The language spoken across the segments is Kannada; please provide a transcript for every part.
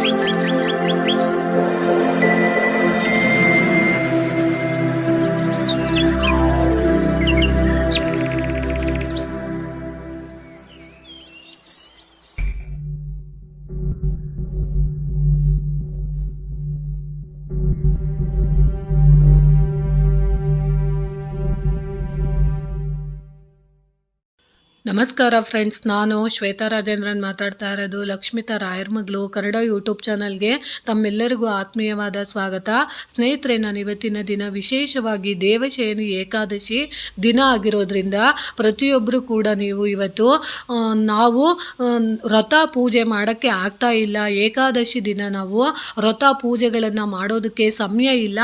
Música ನಮಸ್ಕಾರ ಫ್ರೆಂಡ್ಸ್ ನಾನು ಶ್ವೇತಾ ರಾಜೇಂದ್ರನ್ ಮಾತಾಡ್ತಾ ಇರೋದು ಲಕ್ಷ್ಮಿತಾ ರಾಯರ್ ಮಗಳು ಕನ್ನಡ ಯೂಟ್ಯೂಬ್ ಚಾನಲ್ಗೆ ತಮ್ಮೆಲ್ಲರಿಗೂ ಆತ್ಮೀಯವಾದ ಸ್ವಾಗತ. ಸ್ನೇಹಿತರೆ, ನಾನು ಇವತ್ತಿನ ದಿನ ವಿಶೇಷವಾಗಿ ದೇವಶಯನಿ ಏಕಾದಶಿ ದಿನ ಆಗಿರೋದ್ರಿಂದ ಪ್ರತಿಯೊಬ್ಬರು ಕೂಡ ನೀವು ಇವತ್ತು ನಾವು ವ್ರತ ಪೂಜೆ ಮಾಡೋಕ್ಕೆ ಆಗ್ತಾ ಇಲ್ಲ. ಏಕಾದಶಿ ದಿನ ನಾವು ವ್ರತ ಪೂಜೆಗಳನ್ನು ಮಾಡೋದಕ್ಕೆ ಸಮಯ ಇಲ್ಲ.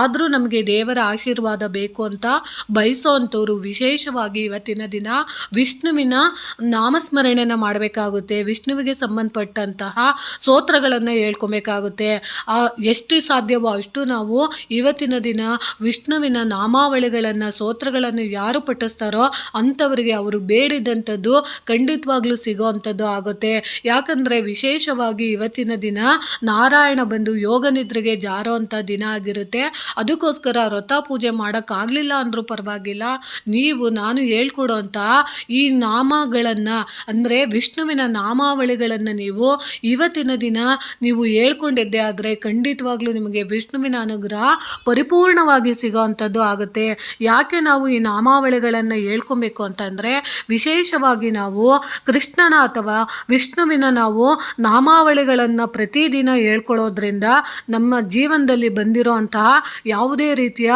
ಆದರೂ ನಮಗೆ ದೇವರ ಆಶೀರ್ವಾದ ಬೇಕು ಅಂತ ಬಯಸೋವಂಥವ್ರು ವಿಶೇಷವಾಗಿ ಇವತ್ತಿನ ದಿನ ವಿಷ್ಣುವಿನ ನಾಮಸ್ಮರಣೆಯನ್ನು ಮಾಡಬೇಕಾಗುತ್ತೆ, ವಿಷ್ಣುವಿಗೆ ಸಂಬಂಧಪಟ್ಟಂತಹ ಸ್ತೋತ್ರಗಳನ್ನು ಹೇಳ್ಕೊಬೇಕಾಗುತ್ತೆ. ಎಷ್ಟು ಸಾಧ್ಯವೋ ಅಷ್ಟು ನಾವು ಇವತ್ತಿನ ದಿನ ವಿಷ್ಣುವಿನ ನಾಮಾವಳಿಗಳನ್ನು, ಸ್ತೋತ್ರಗಳನ್ನು ಯಾರು ಪಠಿಸ್ತಾರೋ ಅಂಥವರಿಗೆ ಅವರು ಬೇಡಿದಂಥದ್ದು ಖಂಡಿತವಾಗ್ಲೂ ಸಿಗೋವಂಥದ್ದು ಆಗುತ್ತೆ. ಯಾಕಂದರೆ ವಿಶೇಷವಾಗಿ ಇವತ್ತಿನ ದಿನ ನಾರಾಯಣ ಬಂದು ಯೋಗ ನಿದ್ರೆಗೆ ಜಾರೋ ಅಂಥ ದಿನ ಆಗಿರುತ್ತೆ. ಅದಕ್ಕೋಸ್ಕರ ವ್ರತ ಪೂಜೆ ಮಾಡೋಕ್ಕಾಗಲಿಲ್ಲ ಅಂದರೂ ಪರವಾಗಿಲ್ಲ. ನೀವು, ನಾನು ಹೇಳ್ಕೊಡೋಂಥ ಈ ನಾಮಗಳನ್ನು, ಅಂದರೆ ವಿಷ್ಣುವಿನ ನಾಮಾವಳಿಗಳನ್ನು ನೀವು ಇವತ್ತಿನ ದಿನ ನೀವು ಹೇಳ್ಕೊಂಡಿದ್ದೆ, ಆದರೆ ಖಂಡಿತವಾಗ್ಲೂ ನಿಮಗೆ ವಿಷ್ಣುವಿನ ಅನುಗ್ರಹ ಪರಿಪೂರ್ಣವಾಗಿ ಸಿಗೋವಂಥದ್ದು ಆಗುತ್ತೆ. ಯಾಕೆ ನಾವು ಈ ನಾಮಾವಳಿಗಳನ್ನು ಹೇಳ್ಕೊಬೇಕು ಅಂತಂದರೆ, ವಿಶೇಷವಾಗಿ ನಾವು ಕೃಷ್ಣನ ಅಥವಾ ವಿಷ್ಣುವಿನ ನಾವು ನಾಮಾವಳಿಗಳನ್ನು ಪ್ರತಿದಿನ ಹೇಳ್ಕೊಳ್ಳೋದ್ರಿಂದ ನಮ್ಮ ಜೀವನದಲ್ಲಿ ಬಂದಿರೋ ಅಂತಹ ಯಾವುದೇ ರೀತಿಯ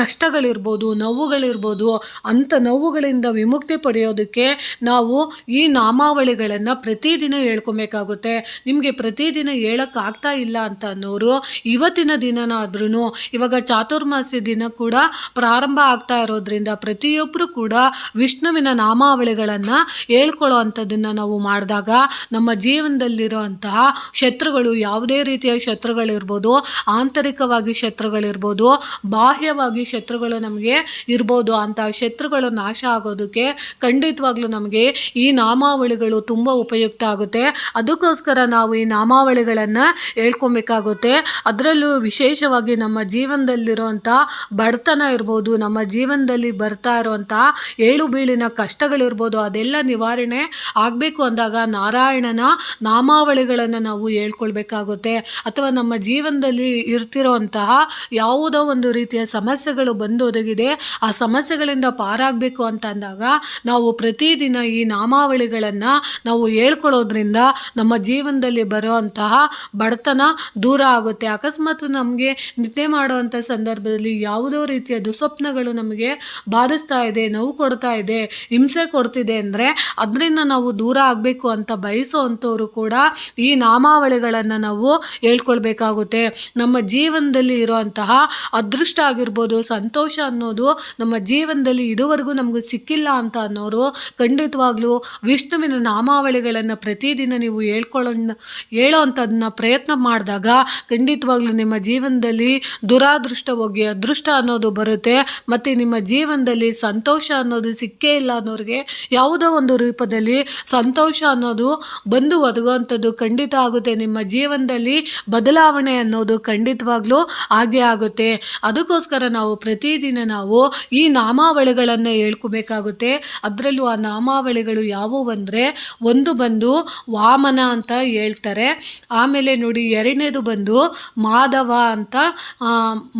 ಕಷ್ಟಗಳಿರ್ಬೋದು, ನೋವುಗಳಿರ್ಬೋದು ಅಂಥ ನೋವುಗಳಿಂದ ವಿಮುಕ್ತಿ ಪಡೆಯೋದಕ್ಕೆ ನಾವು ಈ ನಾಮಾವಳಿಗಳನ್ನು ಪ್ರತಿದಿನ ಹೇಳ್ಕೊಬೇಕಾಗುತ್ತೆ. ನಿಮಗೆ ಪ್ರತಿದಿನ ಹೇಳೋಕ್ಕಾಗ್ತಾ ಇಲ್ಲ ಅಂತ ಅನ್ನೋರು ಇವತ್ತಿನ ದಿನನಾದ್ರೂ ಇವಾಗ ಚಾತುರ್ಮಾಸಿ ದಿನ ಕೂಡ ಪ್ರಾರಂಭ ಆಗ್ತಾ ಇರೋದ್ರಿಂದ ಪ್ರತಿಯೊಬ್ಬರು ಕೂಡ ವಿಷ್ಣುವಿನ ನಾಮಾವಳಿಗಳನ್ನು ಹೇಳ್ಕೊಳ್ಳೋ ಅಂಥದ್ದನ್ನು ನಾವು ಮಾಡಿದಾಗ ನಮ್ಮ ಜೀವನದಲ್ಲಿರೋ ಅಂತಹ ಶತ್ರುಗಳು, ಯಾವುದೇ ರೀತಿಯ ಶತ್ರುಗಳಿರ್ಬೋದು, ಆಂತರಿಕವಾಗಿ ಶತ್ರುಗಳಿರ್ಬೋದು, ಬಾಹ್ಯವಾಗಿ ಶತ್ರುಗಳು ನಮಗೆ ಇರ್ಬೋದು. ಅಂತಹ ಶತ್ರುಗಳು ನಾಶ ಆಗೋದಕ್ಕೆ ಖಂಡಿತವಾಗ್ಲೂ ನಮಗೆ ಈ ನಾಮಾವಳಿಗಳು ತುಂಬ ಉಪಯುಕ್ತ ಆಗುತ್ತೆ. ಅದಕ್ಕೋಸ್ಕರ ನಾವು ಈ ನಾಮಾವಳಿಗಳನ್ನು ಹೇಳ್ಕೊಬೇಕಾಗುತ್ತೆ. ಅದರಲ್ಲೂ ವಿಶೇಷವಾಗಿ ನಮ್ಮ ಜೀವನದಲ್ಲಿರುವಂಥ ಬಡತನ ಇರ್ಬೋದು, ನಮ್ಮ ಜೀವನದಲ್ಲಿ ಬರ್ತಾ ಇರುವಂಥ ಏಳು ಬೀಳಿನ ಕಷ್ಟಗಳಿರ್ಬೋದು, ಅದೆಲ್ಲ ನಿವಾರಣೆ ಆಗಬೇಕು ಅಂದಾಗ ನಾರಾಯಣನ ನಾಮಾವಳಿಗಳನ್ನು ನಾವು ಹೇಳ್ಕೊಳ್ಬೇಕಾಗುತ್ತೆ. ಅಥವಾ ನಮ್ಮ ಜೀವನದಲ್ಲಿ ಇರ್ತಿರೋಂತಹ ಯಾವುದೋ ಒಂದು ರೀತಿಯ ಸಮಸ್ಯೆಗಳು ಬಂದೊದಗಿದೆ, ಆ ಸಮಸ್ಯೆಗಳಿಂದ ಪಾರಾಗಬೇಕು ಅಂತ ಅಂದಾಗ ನಾವು ಪ್ರತಿದಿನ ಈ ನಾಮಾವಳಿಗಳನ್ನು ನಾವು ಹೇಳ್ಕೊಳ್ಳೋದ್ರಿಂದ ನಮ್ಮ ಜೀವನದಲ್ಲಿ ಬರುವಂತಹ ಬಡತನ ದೂರ ಆಗುತ್ತೆ. ಅಕಸ್ಮಾತ್ ನಮಗೆ ನಿದ್ದೆ ಮಾಡುವಂಥ ಸಂದರ್ಭದಲ್ಲಿ ಯಾವುದೋ ರೀತಿಯ ದುಸ್ವಪ್ನಗಳು ನಮಗೆ ಬಾಧಿಸ್ತಾ ಇದೆ, ನೋವು ಕೊಡ್ತಾ ಇದೆ, ಹಿಂಸೆ ಕೊಡ್ತಿದೆ ಅಂದರೆ ಅದರಿಂದ ನಾವು ದೂರ ಆಗಬೇಕು ಅಂತ ಬಯಸೋವಂಥವ್ರು ಕೂಡ ಈ ನಾಮಾವಳಿಗಳನ್ನು ನಾವು ಹೇಳ್ಕೊಳ್ಬೇಕಾಗುತ್ತೆ. ನಮ್ಮ ಜೀವನದಲ್ಲಿ ಇರುವಂತಹ ಅದೃಷ್ಟ ಆಗಿರ್ಬೋದು, ಸಂತೋಷ ಅನ್ನೋದು ನಮ್ಮ ಜೀವನದಲ್ಲಿ ಇದುವರೆಗೂ ನಮಗೆ ಸಿಕ್ಕಿಲ್ಲ ಅಂತ ಅನ್ನೋರು ಖಂಡಿತವಾಗ್ಲೂ ವಿಷ್ಣುವಿನ ನಾಮಾವಳಿಗಳನ್ನು ಪ್ರತಿದಿನ ನೀವು ಹೇಳ್ಕೊಳ್ಳೋ ಹೇಳೋ ಅಂಥದನ್ನ ಪ್ರಯತ್ನ ಮಾಡಿದಾಗ ಖಂಡಿತವಾಗ್ಲೂ ನಿಮ್ಮ ಜೀವನದಲ್ಲಿ ದುರಾದೃಷ್ಟ ಹೋಗಿ ಅದೃಷ್ಟ ಅನ್ನೋದು ಬರುತ್ತೆ. ಮತ್ತು ನಿಮ್ಮ ಜೀವನದಲ್ಲಿ ಸಂತೋಷ ಅನ್ನೋದು ಸಿಕ್ಕೇ ಇಲ್ಲ ಅನ್ನೋರಿಗೆ ಯಾವುದೋ ಒಂದು ರೂಪದಲ್ಲಿ ಸಂತೋಷ ಅನ್ನೋದು ಬಂದು ಒದಗುವಂಥದ್ದು ಖಂಡಿತ ಆಗುತ್ತೆ. ನಿಮ್ಮ ಜೀವನದಲ್ಲಿ ಬದಲಾವಣೆ ಅನ್ನೋದು ಖಂಡಿತವಾಗ್ಲೂ ಹಾಗೆ ಆಗುತ್ತೆ. ಅದಕ್ಕೋಸ್ಕರ ನಾವು ಪ್ರತಿದಿನ ನಾವು ಈ ನಾಮಾವಳಿಗಳನ್ನು ಹೇಳ್ಕೊಬೇಕಾಗುತ್ತೆ. ಅದರಲ್ಲೂ ಆ ನಾಮಾವಳಿಗಳು ಯಾವುವು ಅಂದರೆ ಒಂದು ಬಂದು ವಾಮನ ಅಂತ ಹೇಳ್ತಾರೆ. ಆಮೇಲೆ ನೋಡಿ ಎರಡನೇದು ಬಂದು ಮಾಧವ ಅಂತ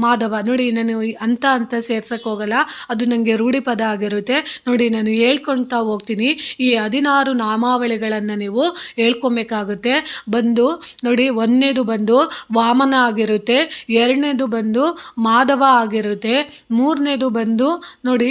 ಮಾಧವ. ನೋಡಿ ನಾನು ಅಂತ ಅಂತ ಸೇರ್ಸಕ್ಕೆ ಹೋಗಲ್ಲ, ಅದು ನನಗೆ ರೂಢಿ ಪದ ಆಗಿರುತ್ತೆ. ನೋಡಿ ನಾನು ಹೇಳ್ಕೊಳ್ತಾ ಹೋಗ್ತೀನಿ. ಈ ಹದಿನಾರು ನಾಮಾವಳಿಗಳನ್ನು ನೀವು ಹೇಳ್ಕೊಬೇಕಾಗುತ್ತೆ. ಬಂದು ನೋಡಿ ಒಂದನೇದು ಬಂದು ವಾಮನ ಆಗಿರುತ್ತೆ, ಎರಡನೇದು ಬಂದು ಮಾಧವ ಆಗಿರುತ್ತೆ, ಮೂರನೇದು ಬಂದು ನೋಡಿ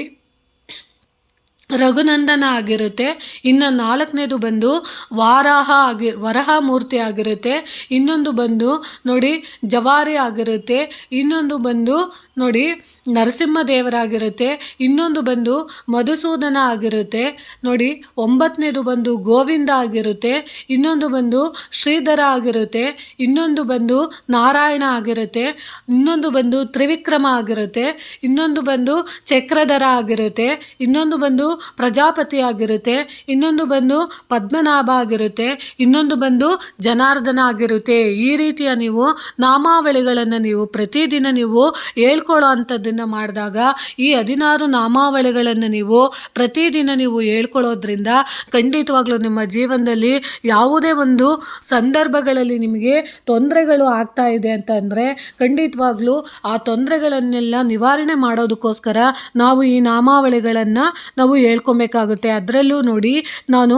ರಘುನಂದನ ಆಗಿರುತ್ತೆ. ಇನ್ನು ನಾಲ್ಕನೇದು ಬಂದು ವಾರಾಹ ಆಗಿ, ವರಹ ಮೂರ್ತಿ ಆಗಿರುತ್ತೆ. ಇನ್ನೊಂದು ಬಂದು ನೋಡಿ ಜವಾರಿ ಆಗಿರುತ್ತೆ. ಇನ್ನೊಂದು ಬಂದು ನೋಡಿ ನರಸಿಂಹದೇವರಾಗಿರುತ್ತೆ ಇನ್ನೊಂದು ಬಂದು ಮಧುಸೂದನ ಆಗಿರುತ್ತೆ. ನೋಡಿ ಒಂಬತ್ತನೇದು ಬಂದು ಗೋವಿಂದ ಆಗಿರುತ್ತೆ. ಇನ್ನೊಂದು ಬಂದು ಶ್ರೀಧರ ಆಗಿರುತ್ತೆ. ಇನ್ನೊಂದು ಬಂದು ನಾರಾಯಣ ಆಗಿರುತ್ತೆ. ಇನ್ನೊಂದು ಬಂದು ತ್ರಿವಿಕ್ರಮ ಆಗಿರುತ್ತೆ. ಇನ್ನೊಂದು ಬಂದು ಚಕ್ರಧರ ಆಗಿರುತ್ತೆ. ಇನ್ನೊಂದು ಬಂದು ಪ್ರಜಾಪತಿ ಆಗಿರುತ್ತೆ ಇನ್ನೊಂದು ಬಂದು ಪದ್ಮನಾಭ ಆಗಿರುತ್ತೆ, ಇನ್ನೊಂದು ಬಂದು ಜನಾರ್ದನ ಆಗಿರುತ್ತೆ. ಈ ರೀತಿಯ ನೀವು ನಾಮಾವಳಿಗಳನ್ನು ನೀವು ಪ್ರತಿದಿನ ನೀವು ಹೇಳ್ಕೊಳ್ಳೋ ಅಂಥದ್ದನ್ನು ಮಾಡಿದಾಗ, ಈ ಹದಿನಾರು ನಾಮಾವಳಿಗಳನ್ನು ನೀವು ಪ್ರತಿದಿನ ನೀವು ಹೇಳ್ಕೊಳ್ಳೋದ್ರಿಂದ ಖಂಡಿತವಾಗ್ಲೂ ನಿಮ್ಮ ಜೀವನದಲ್ಲಿ ಯಾವುದೇ ಒಂದು ಸಂದರ್ಭಗಳಲ್ಲಿ ನಿಮಗೆ ತೊಂದರೆಗಳು ಆಗ್ತಾ ಇದೆ ಅಂತಂದರೆ ಖಂಡಿತವಾಗ್ಲೂ ಆ ತೊಂದರೆಗಳನ್ನೆಲ್ಲ ನಿವಾರಣೆ ಮಾಡೋದಕ್ಕೋಸ್ಕರ ನಾವು ಈ ನಾಮಾವಳಿಗಳನ್ನು ನಾವು ಹೇಳ್ಕೊಬೇಕಾಗುತ್ತೆ. ಅದರಲ್ಲೂ ನೋಡಿ ನಾನು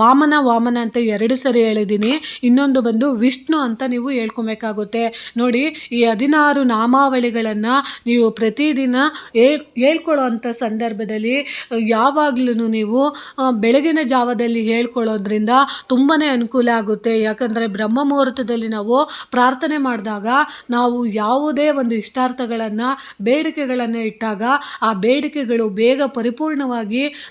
ವಾಮನ ವಾಮನ ಅಂತ ಎರಡು ಸರಿ ಹೇಳಿದ್ದೀನಿ. ಇನ್ನೊಂದು ಬಂದು ವಿಷ್ಣು ಅಂತ ನೀವು ಹೇಳ್ಕೊಬೇಕಾಗುತ್ತೆ. ನೋಡಿ, ಈ ಹದಿನಾರು ನಾಮಾವಳಿಗಳನ್ನು ನೀವು ಪ್ರತಿದಿನ ಹೇಳ್, ಹೇಳ್ಕೊಳ್ಳೋ ಅಂಥ ಸಂದರ್ಭದಲ್ಲಿ ಯಾವಾಗಲೂ ನೀವು ಬೆಳಗಿನ ಜಾವದಲ್ಲಿ ಹೇಳ್ಕೊಳ್ಳೋದ್ರಿಂದ ತುಂಬಾ ಅನುಕೂಲ ಆಗುತ್ತೆ. ಯಾಕಂದರೆ ಬ್ರಹ್ಮ ಮುಹೂರ್ತದಲ್ಲಿ ನಾವು ಪ್ರಾರ್ಥನೆ ಮಾಡಿದಾಗ ನಾವು ಯಾವುದೇ ಒಂದು ಇಷ್ಟಾರ್ಥಗಳನ್ನು, ಬೇಡಿಕೆಗಳನ್ನು ಇಟ್ಟಾಗ ಆ ಬೇಡಿಕೆಗಳು ಬೇಗ ಪರಿಪೂರ್ಣವಾಗಿ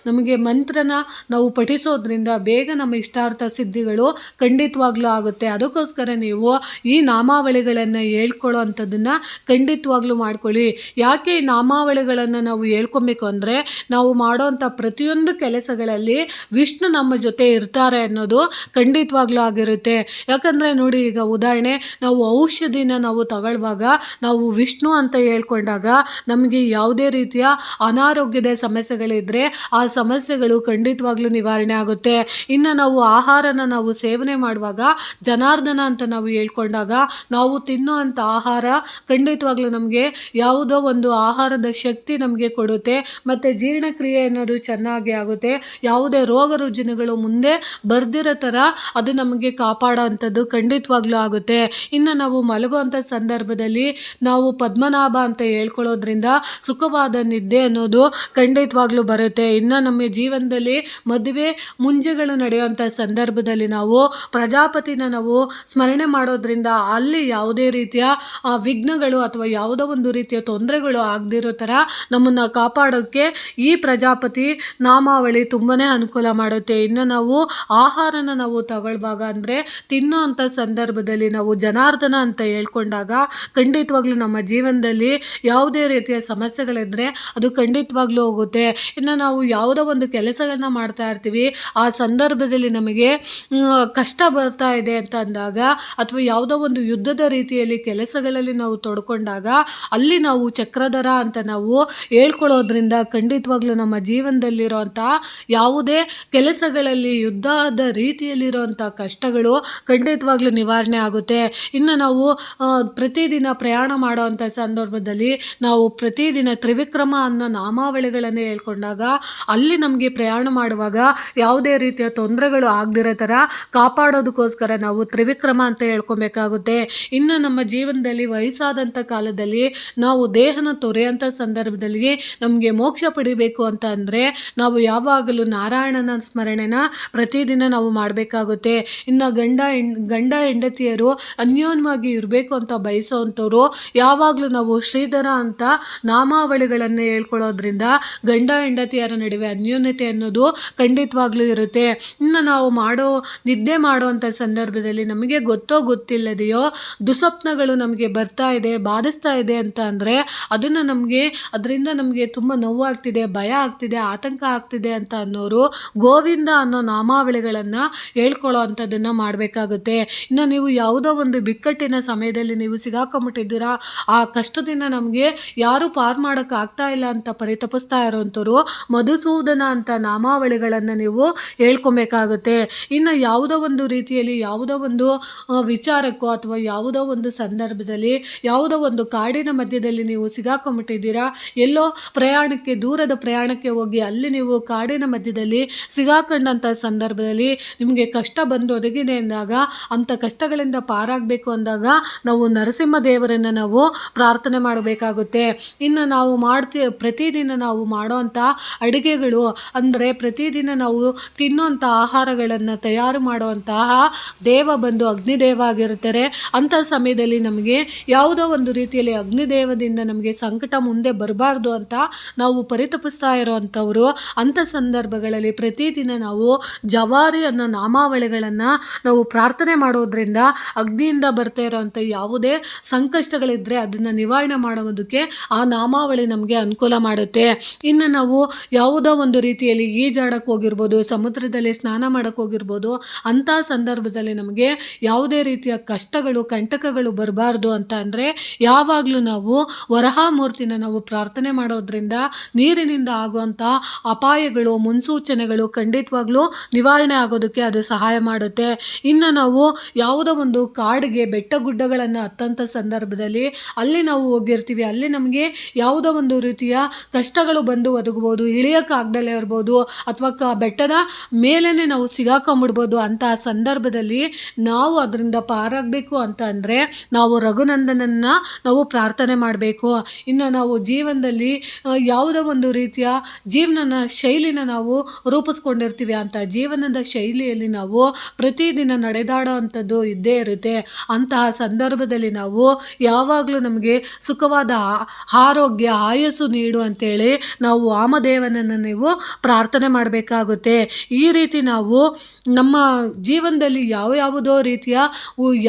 ನಮಗೆ ಮಂತ್ರನ ನಾವು ಪಠಿಸೋದ್ರಿಂದ ಬೇಗ ನಮ್ಮ ಇಷ್ಟಾರ್ಥ ಸಿದ್ಧಿಗಳು ಖಂಡಿತವಾಗ್ಲೂ ಆಗುತ್ತೆ. ಅದಕ್ಕೋಸ್ಕರ ನೀವು ಈ ನಾಮಾವಳಿಗಳನ್ನು ಹೇಳ್ಕೊಳ್ಳೋ ಅಂಥದ್ದನ್ನು ಖಂಡಿತವಾಗ್ಲೂ ಮಾಡ್ಕೊಳ್ಳಿ. ಯಾಕೆ ಈ ನಾಮಾವಳಿಗಳನ್ನು ನಾವು ಹೇಳ್ಕೊಬೇಕು ಅಂದರೆ ನಾವು ಮಾಡೋವಂಥ ಪ್ರತಿಯೊಂದು ಕೆಲಸಗಳಲ್ಲಿ ವಿಷ್ಣು ನಮ್ಮ ಜೊತೆ ಇರ್ತಾರೆ ಅನ್ನೋದು ಖಂಡಿತವಾಗ್ಲೂ ಆಗಿರುತ್ತೆ. ಯಾಕಂದರೆ ನೋಡಿ ಈಗ ಉದಾಹರಣೆ, ನಾವು ಔಷಧಿನ ನಾವು ತಗೊಳ್ಳುವಾಗ ನಾವು ವಿಷ್ಣು ಅಂತ ಹೇಳ್ಕೊಂಡಾಗ ನಮಗೆ ಯಾವುದೇ ರೀತಿಯ ಅನಾರೋಗ್ಯದ ಸಮಸ್ಯೆಗಳಿದ್ದರೆ ಆ ಸಮಸ್ಯೆಗಳು ಖಂಡಿತವಾಗ್ಲೂ ನಿವಾರಣೆ ಆಗುತ್ತೆ. ಇನ್ನು ನಾವು ಆಹಾರನ ನಾವು ಸೇವನೆ ಮಾಡುವಾಗ, ಜನಾರ್ದನ ಅಂತ ನಾವು ಹೇಳ್ಕೊಂಡಾಗ, ನಾವು ತಿನ್ನೋ ಅಂಥ ಆಹಾರ ಖಂಡಿತವಾಗ್ಲೂ ನಮಗೆ ಯಾವುದೋ ಒಂದು ಆಹಾರದ ಶಕ್ತಿ ನಮಗೆ ಕೊಡುತ್ತೆ. ಮತ್ತು ಜೀರ್ಣಕ್ರಿಯೆ ಅನ್ನೋದು ಚೆನ್ನಾಗಿ ಆಗುತ್ತೆ. ಯಾವುದೇ ರೋಗ ರುಜಿನಗಳು ಮುಂದೆ ಬರ್ದಿರೋ ಥರ ಅದು ನಮಗೆ ಕಾಪಾಡೋ ಅಂಥದ್ದು ಖಂಡಿತವಾಗ್ಲೂ ಆಗುತ್ತೆ. ಇನ್ನು ನಾವು ಮಲಗುವಂಥ ಸಂದರ್ಭದಲ್ಲಿ ನಾವು ಪದ್ಮನಾಭ ಅಂತ ಹೇಳ್ಕೊಳ್ಳೋದ್ರಿಂದ ಸುಖವಾದ ನಿದ್ದೆ ಅನ್ನೋದು ಖಂಡಿತವಾಗ್ಲೂ ಬರುತ್ತೆ. ಇನ್ನು ನಮ್ಮ ಜೀವನದಲ್ಲಿ ಮದುವೆ ಮುಂಜೆಗಳು ನಡೆಯುವಂಥ ಸಂದರ್ಭದಲ್ಲಿ ನಾವು ಪ್ರಜಾಪತಿನ ನಾವು ಸ್ಮರಣೆ ಮಾಡೋದ್ರಿಂದ ಅಲ್ಲಿ ಯಾವುದೇ ರೀತಿಯ ವಿಘ್ನಗಳು ಅಥವಾ ಯಾವುದೋ ಒಂದು ರೀತಿಯ ತೊಂದರೆಗಳು ಆಗದಿರೋ ಥರ ನಮ್ಮನ್ನು ಕಾಪಾಡೋಕ್ಕೆ ಈ ಪ್ರಜಾಪತಿ ನಾಮಾವಳಿ ತುಂಬಾ ಅನುಕೂಲ ಮಾಡುತ್ತೆ. ಇನ್ನು ನಾವು ಆಹಾರನ ನಾವು ತಗೊಳ್ಳುವಾಗ ಅಂದರೆ ತಿನ್ನೋ ಅಂಥ ಸಂದರ್ಭದಲ್ಲಿ ನಾವು ಜನಾರ್ದನ ಅಂತ ಹೇಳ್ಕೊಂಡಾಗ ಖಂಡಿತವಾಗ್ಲೂ ನಮ್ಮ ಜೀವನದಲ್ಲಿ ಯಾವುದೇ ರೀತಿಯ ಸಮಸ್ಯೆಗಳಿದ್ದರೆ ಅದು ಖಂಡಿತವಾಗ್ಲೂ ಹೋಗುತ್ತೆ. ಇನ್ನು ನಾವು ಯಾವುದೋ ಒಂದು ಕೆಲಸಗಳನ್ನ ಮಾಡ್ತಾ ಇರ್ತೀವಿ, ಆ ಸಂದರ್ಭದಲ್ಲಿ ನಮಗೆ ಕಷ್ಟ ಬರ್ತಾ ಇದೆ ಅಂತ ಅಂದಾಗ ಅಥವಾ ಯಾವುದೋ ಒಂದು ಯುದ್ಧದ ರೀತಿಯಲ್ಲಿ ಕೆಲಸಗಳಲ್ಲಿ ನಾವು ತೊಡ್ಕೊಂಡಾಗ ಅಲ್ಲಿ ನಾವು ಚಕ್ರಧರ ಅಂತ ನಾವು ಹೇಳ್ಕೊಳ್ಳೋದ್ರಿಂದ ಖಂಡಿತವಾಗ್ಲೂ ನಮ್ಮ ಜೀವನದಲ್ಲಿರೋಂಥ ಯಾವುದೇ ಕೆಲಸಗಳಲ್ಲಿ ಯುದ್ಧದ ರೀತಿಯಲ್ಲಿರೋಂಥ ಕಷ್ಟಗಳು ಖಂಡಿತವಾಗ್ಲೂ ನಿವಾರಣೆ ಆಗುತ್ತೆ. ಇನ್ನು ನಾವು ಪ್ರತಿದಿನ ಪ್ರಯಾಣ ಮಾಡೋವಂಥ ಸಂದರ್ಭದಲ್ಲಿ ನಾವು ಪ್ರತಿದಿನ ತ್ರಿವಿಕ್ರಮ ಅನ್ನೋ ನಾಮಾವಳಿಗಳನ್ನು ಹೇಳ್ಕೊಂಡಾಗ ಅಲ್ಲಿ ನಮಗೆ ಪ್ರಯಾಣ ಮಾಡುವಾಗ ಯಾವುದೇ ರೀತಿಯ ತೊಂದರೆಗಳು ಆಗದಿರೋ ಥರ ಕಾಪಾಡೋದಕ್ಕೋಸ್ಕರ ನಾವು ತ್ರಿವಿಕ್ರಮ ಅಂತ ಹೇಳ್ಕೊಬೇಕಾಗುತ್ತೆ. ಇನ್ನು ನಮ್ಮ ಜೀವನದಲ್ಲಿ ವಯಸ್ಸಾದಂಥ ಕಾಲದಲ್ಲಿ ನಾವು ದೇಹನ ತೊರೆಯಂಥ ಸಂದರ್ಭದಲ್ಲಿ ನಮಗೆ ಮೋಕ್ಷ ಪಡಿಬೇಕು ಅಂತ ಅಂದರೆ ನಾವು ಯಾವಾಗಲೂ ನಾರಾಯಣನ ಸ್ಮರಣೆನ ಪ್ರತಿದಿನ ನಾವು ಮಾಡಬೇಕಾಗುತ್ತೆ. ಇನ್ನು ಗಂಡ ಹೆಣ್, ಗಂಡ ಹೆಂಡತಿಯರು ಅನ್ಯೋನ್ಯವಾಗಿ ಇರಬೇಕು ಅಂತ ಬಯಸೋವಂಥವ್ರು ಯಾವಾಗಲೂ ನಾವು ಶ್ರೀಧರ ಅಂತ ನಾಮಾವಳಿಗಳನ್ನು ಹೇಳ್ಕೊಳ್ಳೋದ್ರಿಂದ ಗಂಡ ಹೆಂಡತಿಯರ ನಡುವೆ ಅನ್ಯೋನ್ಯತೆ ಅನ್ನೋದು ಖಂಡಿತವಾಗ್ಲೂ ಇರುತ್ತೆ. ಇನ್ನು ನಾವು ಮಾಡೋ, ನಿದ್ದೆ ಮಾಡುವಂಥ ಸಂದರ್ಭದಲ್ಲಿ ನಮಗೆ ಗೊತ್ತೋ ಗೊತ್ತಿಲ್ಲದೆಯೋ, ದುಸ್ವಪ್ನಗಳು ನಮಗೆ ಬರ್ತಾ ಇದೆ, ಬಾಧಿಸ್ತಾ ಇದೆ ಅಂತ ಅಂದರೆ ಅದನ್ನು ನಮಗೆ, ಅದರಿಂದ ನಮಗೆ ತುಂಬ ನೋವಾಗ್ತಿದೆ, ಭಯ ಆಗ್ತಿದೆ, ಆತಂಕ ಆಗ್ತಿದೆ ಅಂತ ಅನ್ನೋರು ಗೋವಿಂದ ಅನ್ನೋ ನಾಮಾವಳಿಗಳನ್ನು ಹೇಳ್ಕೊಳ್ಳೋ ಅಂಥದ್ದನ್ನು ಮಾಡಬೇಕಾಗುತ್ತೆ. ಇನ್ನು ನೀವು ಯಾವುದೋ ಒಂದು ಬಿಕ್ಕಟ್ಟಿನ ಸಮಯದಲ್ಲಿ ನೀವು ಸಿಗಾಕೊಂಬಿಟ್ಟಿದ್ದೀರಾ, ಆ ಕಷ್ಟದಿಂದ ನಮಗೆ ಯಾರು ಪಾರು ಮಾಡೋಕ್ಕಾಗ್ತಾ ಇಲ್ಲ ಅಂತ ಪರಿತಪಿಸ್ತಾ ಇರೋವಂಥವ್ರು ಮಧುಸೂದನ ಅಂತ ನಾಮಾವಳಿಗಳನ್ನು ನೀವು ಹೇಳ್ಕೊಬೇಕಾಗುತ್ತೆ. ಇನ್ನು ಯಾವುದೋ ಒಂದು ರೀತಿಯಲ್ಲಿ ಯಾವುದೋ ಒಂದು ವಿಚಾರಕ್ಕೋ ಅಥವಾ ಯಾವುದೋ ಒಂದು ಸಂದರ್ಭದಲ್ಲಿ, ಯಾವುದೋ ಒಂದು ಕಾಡಿನ ಮಧ್ಯದಲ್ಲಿ ನೀವು ಸಿಗಾಕೊಂಬಿಟ್ಟಿದ್ದೀರಾ ಎಲ್ಲೋ ಪ್ರಯಾಣಕ್ಕೆ, ದೂರದ ಪ್ರಯಾಣಕ್ಕೆ ಹೋಗಿ ಅಲ್ಲಿ ನೀವು ಕಾಡಿನ ಮಧ್ಯದಲ್ಲಿ ಸಿಗಾಕೊಂಡಂಥ ಸಂದರ್ಭದಲ್ಲಿ ನಿಮಗೆ ಕಷ್ಟ ಬಂದು ಒದಗಿದೆ ಅಂದಾಗ ಅಂಥ ಕಷ್ಟಗಳಿಂದ ಪಾರಾಗಬೇಕು ಅಂದಾಗ ನಾವು ನರಸಿಂಹ ದೇವರನ್ನು ನಾವು ಪ್ರಾರ್ಥನೆ ಮಾಡಬೇಕಾಗುತ್ತೆ. ಇನ್ನು ನಾವು ಮಾಡ್ತೀವಿ ಪ್ರತಿದಿನ ನಾವು ಮಾಡೋವಂಥ ಅಡುಗೆಗಳು. ಅಂದರೆ ಪ್ರತಿದಿನ ನಾವು ತಿನ್ನುವಂಥ ಆಹಾರಗಳನ್ನು ತಯಾರು ಮಾಡುವಂತಹ ದೇವ ಬಂದು ಅಗ್ನಿದೇವ ಆಗಿರ್ತಾರೆ ಅಂಥ ಸಮಯದಲ್ಲಿ ನಮಗೆ ಯಾವುದೋ ಒಂದು ರೀತಿಯಲ್ಲಿ ಅಗ್ನಿದೇವದಿಂದ ನಮಗೆ ಸಂಕಟ ಮುಂದೆ ಬರಬಾರ್ದು ಅಂತ ನಾವು ಪರಿತಪಿಸ್ತಾ ಇರೋವಂಥವ್ರು. ಅಂಥ ಸಂದರ್ಭಗಳಲ್ಲಿ ಪ್ರತಿದಿನ ನಾವು ಜವಾರಿ ಅನ್ನೋ ನಾಮಾವಳಿಗಳನ್ನು ನಾವು ಪ್ರಾರ್ಥನೆ ಮಾಡೋದ್ರಿಂದ ಅಗ್ನಿಯಿಂದ ಬರ್ತಾ ಇರೋವಂಥ ಯಾವುದೇ ಸಂಕಷ್ಟಗಳಿದ್ದರೆ ಅದನ್ನು ನಿವಾರಣೆ ಮಾಡೋದಕ್ಕೆ ಆ ನಾಮಾವಳಿ ನಮಗೆ ಅನುಕೂಲ ಮಾಡುತ್ತೆ. ಇನ್ನು ನಾವು ಯಾವುದೋ ಒಂದು ರೀತಿಯಲ್ಲಿ ಈಜಾಡಕ್ಕೆ ಹೋಗಿರ್ಬೋದು, ಸಮುದ್ರದಲ್ಲಿ ಸ್ನಾನ ಮಾಡಕ್ಕೆ ಹೋಗಿರ್ಬೋದು, ಅಂಥ ಸಂದರ್ಭದಲ್ಲಿ ನಮಗೆ ಯಾವುದೇ ರೀತಿಯ ಕಷ್ಟಗಳು, ಕಂಟಕಗಳು ಬರಬಾರ್ದು ಅಂತ ಅಂದರೆ ಯಾವಾಗಲೂ ನಾವು ವರಹಾಮೂರ್ತಿನ ನಾವು ಪ್ರಾರ್ಥನೆ ಮಾಡೋದ್ರಿಂದ ನೀರಿನಿಂದ ಆಗುವಂಥ ಅಪಾಯಗಳು, ಮುನ್ಸೂಚನೆಗಳು ಖಂಡಿತವಾಗ್ಲೂ ನಿವಾರಣೆ ಆಗೋದಕ್ಕೆ ಅದು ಸಹಾಯ ಮಾಡುತ್ತೆ. ಇನ್ನು ನಾವು ಯಾವುದೋ ಒಂದು ಕಾಡಿಗೆ ಬೆಟ್ಟ ಗುಡ್ಡಗಳನ್ನು ಹತ್ತಂಥ ಸಂದರ್ಭದಲ್ಲಿ ಅಲ್ಲಿ ನಾವು ಹೋಗಿರ್ತೀವಿ. ಅಲ್ಲಿ ನಮಗೆ ಯಾವುದೋ ಒಂದು ರೀತಿಯ ಕಷ್ಟಗಳು ಬಂದು ಒದಗ್ಬೋದು. ಇಳಿಯೋಕ್ಕಾಗ್ದಲೇ ಇರ್ಬೋದು ಅಥವಾ ಕ ಬೆಟ್ಟದ ಮೇಲೇ ನಾವು ಸಿಗಾಕೊಂಬಿಡ್ಬೋದು ಅಂತಹ ಸಂದರ್ಭದಲ್ಲಿ ನಾವು ಅದರಿಂದ ಪಾರಾಗಬೇಕು ಅಂತ ಅಂದರೆ ನಾವು ರಘುನಂದನನ್ನು ನಾವು ಪ್ರಾರ್ಥನೆ ಮಾಡಬೇಕು. ಇನ್ನು ನಾವು ಜೀವನದಲ್ಲಿ ಯಾವುದೋ ಒಂದು ರೀತಿಯ ಜೀವನನ ಶೈಲಿನ ನಾವು ರೂಪಿಸ್ಕೊಂಡಿರ್ತೀವಿ ಅಂತ, ಜೀವನದ ಶೈಲಿಯಲ್ಲಿ ನಾವು ಪ್ರತಿದಿನ ನಡೆದಾಡೋ ಅಂಥದ್ದು ಇದ್ದೇ ಇರುತ್ತೆ. ಅಂತಹ ಸಂದರ್ಭದಲ್ಲಿ ನಾವು ಯಾವಾಗಲೂ ನಮಗೆ ಸುಖವಾದ ಆರೋಗ್ಯ, ಆಯಸ್ಸು ನೀಡು ಅಂತೇಳಿ ನಾವು ವಾಮದೇವನನ್ನು ನೀವು ಪ್ರಾರ್ಥನೆ ಮಾಡಬೇಕಾಗುತ್ತೆ. ಈ ರೀತಿ ನಾವು ನಮ್ಮ ಜೀವನದಲ್ಲಿ ಯಾವ ಯಾವುದೋ ರೀತಿಯ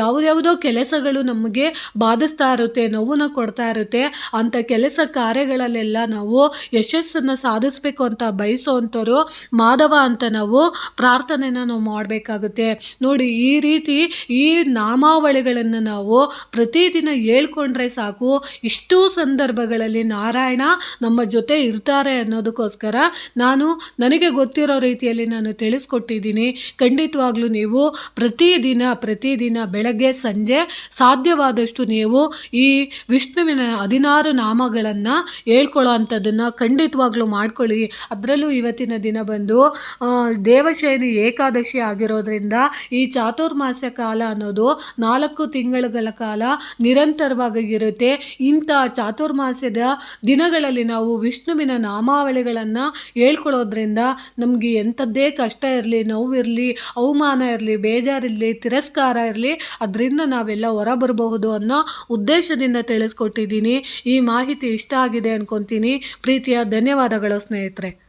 ಯಾವುದ್ಯಾವುದೋ ಕೆಲಸಗಳು ನಮಗೆ ಬಾಧಿಸ್ತಾ ಇರುತ್ತೆ, ನೋವನ್ನ ಕೊಡ್ತಾ ಇರುತ್ತೆ ಅಂಥ ಕೆಲಸ ಕಾರ್ಯಗಳಲ್ಲೆಲ್ಲ ನಾವು ಯಶಸ್ಸನ್ನು ಸಾಧಿಸಬೇಕು ಅಂತ ಬಯಸೋವಂಥವ್ರು ಮಾಧವ ಅಂತ ನಾವು ಪ್ರಾರ್ಥನೆನ ನಾವು ಮಾಡಬೇಕಾಗುತ್ತೆ. ನೋಡಿ, ಈ ರೀತಿ ಈ ನಾಮಾವಳಿಗಳನ್ನು ನಾವು ಪ್ರತಿದಿನ ಹೇಳ್ಕೊಂಡ್ರೆ ಸಾಕು. ಇಷ್ಟು ಸಂದರ್ಭಗಳಲ್ಲಿ ನಾರಾಯಣ ನಮ್ಮ ಜೊತೆ ಇರ್ತಾರೆ ಅನ್ನೋದಕ್ಕೋಸ್ಕರ ನಾನು ನನಗೆ ಗೊತ್ತಿರೋ ರೀತಿಯಲ್ಲಿ ನಾನು ತಿಳಿಸ್ಕೊಟ್ಟಿದ್ದೀನಿ. ಖಂಡಿತವಾಗ್ಲೂ ನೀವು ಪ್ರತಿದಿನ ಪ್ರತಿದಿನ ಬೆಳಗ್ಗೆ, ಸಂಜೆ ಸಾಧ್ಯವಾದಷ್ಟು ನೀವು ಈ ವಿಷ್ಣುವಿನ ಹದಿನಾರು ನಾಮಗಳನ್ನು ಹೇಳ್ಕೊಳ್ಳೋ ಅಂಥದ್ದನ್ನು ಖಂಡಿತವಾಗ್ಲೂ ಮಾಡ್ಕೊಳ್ಳಿ. ಅದರಲ್ಲೂ ಇವತ್ತಿನ ದಿನ ಬಂದು ದೇವಶೈಲಿ ಏಕಾದಶಿ ಆಗಿರೋದ್ರಿಂದ ಈ ಚಾತುರ್ಮಾಸ್ಯ ಕಾಲ ಅನ್ನೋದು ನಾಲ್ಕು ತಿಂಗಳುಗಳ ಕಾಲ ನಿರಂತರವಾಗಿ ಇರುತ್ತೆ. ಇಂಥ ಚಾತುರ್ಮಾಸ್ಯದ ದಿನಗಳಲ್ಲಿ ನಾವು ವಿಷ್ಣುವಿನ ನಾಮಾವಳಿಗಳನ್ನು ಹೇಳ್ಕೊಳ್ಳೋದ್ರಿಂದ ನಮಗೆ ಎಂಥದ್ದೇ ಕಷ್ಟ ಇರಲಿ, ನೋವಿರಲಿ, ಅವಮಾನ ಇರಲಿ, ಬೇಜಾರಿರಲಿ, ತಿರಸ್ಕಾರ ಇರಲಿ, ಅದರಿಂದ ನಾವೆಲ್ಲ ಹೊರ ಬರಬಹುದು ಅನ್ನೋ ಉದ್ದೇಶದಿಂದ ತಿಳಿಸ್ಕೊಟ್ಟಿದ್ದೀನಿ. ಈ ಮಾಹಿತಿ ಇಷ್ಟ ಆಗಿದೆ ಅಂದ್ಕೊತೀನಿ ಪ್ರೀತಿಯ ಧನ್ಯವಾದಗಳು ಸ್ನೇಹಿತರೆ.